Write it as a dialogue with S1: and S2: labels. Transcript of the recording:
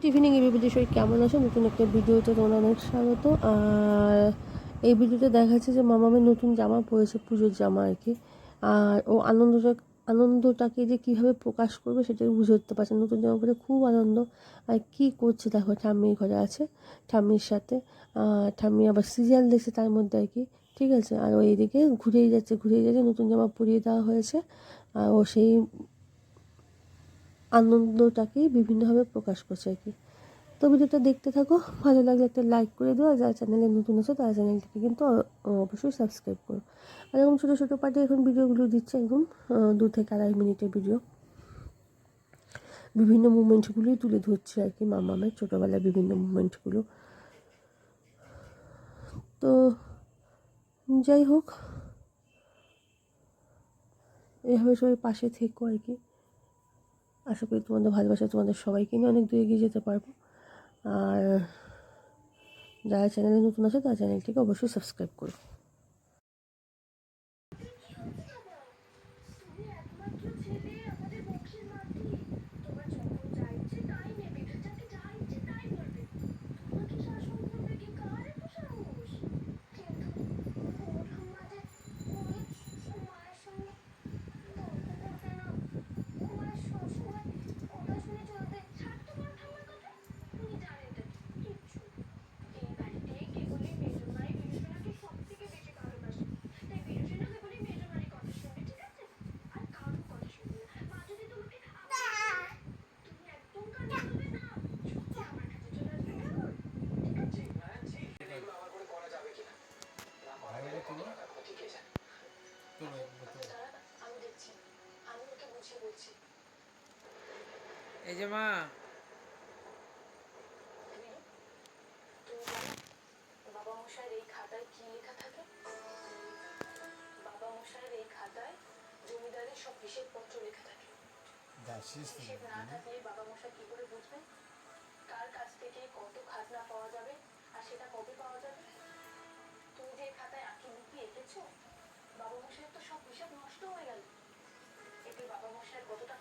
S1: Good evening everybody সবাই কেমন আছো নতুন একটা ভিডিওতে তোমার অনেক স্বাগত। আর এই ভিডিওতে দেখাচ্ছে যে মামা মামামের নতুন জামা পরেছে, পুজোর জামা আর কি। আর ও আনন্দটা আনন্দটাকে যে কীভাবে প্রকাশ করবে সেটাই বুঝে উঠতে পারছে। নতুন জামা পরে খুব আনন্দ। আর কী করছে? দেখো, ঠাম্মির ঘরে আছে, ঠাম্মির সাথে। ঠাম্মি আবার সিরিয়াল দেখছে তার মধ্যে আর কি। ঠিক আছে? আর ও এইদিকে ঘুরেই যাচ্ছে ঘুরেই যাচ্ছে। নতুন জামা পরিয়ে দেওয়া হয়েছে। আর ও সেই আনন্দটাকেই বিভিন্নভাবে প্রকাশ করছে আর কি। তো ভিডিওটা দেখতে থাকো, ভালো লাগলে একটা লাইক করে দিও, আর যারা চ্যানেলে নতুন আছে, তারা চ্যানেলটিকে কিন্তু অবশ্যই সাবস্ক্রাইব করো। আর এরকম ছোটো ছোটো পার্টে এখন ভিডিওগুলো দিচ্ছে একদম দু থেকে আড়াই মিনিটের ভিডিও বিভিন্ন মুমেন্টগুলোই তুলে ধরছে আর কি মামামের ছোটোবেলার বিভিন্ন মুমেন্টগুলো তো যাই হোক, এভাবে সবাই পাশে থেকো আর কি। আশা করি তোমাদের ভালোবাসা তোমাদের সবাইকে নিয়ে অনেক দূরে এগিয়ে যেতে পারব। আর যারা চ্যানেলে নতুন আছে তারা চ্যানেলটিকে অবশ্যই সাবস্ক্রাইব করো।
S2: এই
S3: যে মা।
S2: বাবা মশাইয়ের এই খাতায় কি লেখা থাকে? বাবা মশাইয়ের এই খাতায় জমিদারের সব হিসেবপত্র লেখা থাকে। হিসেব না থাকলে বাবা মশাই কি করে বুঝবেন কার কাছ থেকে কত খাজনা পাওয়া যাবে আর সেটা কবে পাওয়া যাবে? তুমি যে খাতায় আঁকি বুকি এঁকেছো বাবা মশাইয়ের তো সব হিসাব নষ্ট হয়ে গেল। এতে বাবা মশাইয়ের কতটা